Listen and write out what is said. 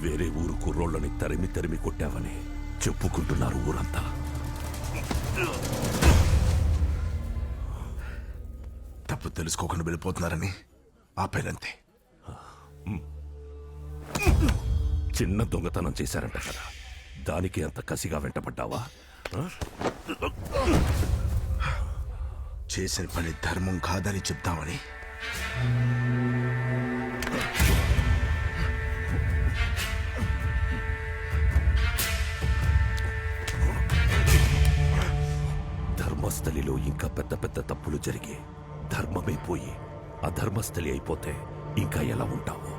వేరే ఊరు కుర్రోళ్ళని తరిమి తరిమి కొట్టావని చెప్పుకుంటున్నారు ఊరంతా. తప్పు తెలుసుకోకుండా వెళ్ళిపోతున్నారని ఆపేనంతే చిన్న దొంగతనం చేశారంట కదా. దానికి అంత కసిగా వెంటపడ్డావా? చేసిన పని ధర్మం కాదని చెప్తామని ధర్మస్థలిలో ఇంకా పెద్ద పెద్ద తప్పులు జరిగి ధర్మమే పోయి అధర్మస్థలి అయిపోతే ఇంకా ఎలా ఉంటావు?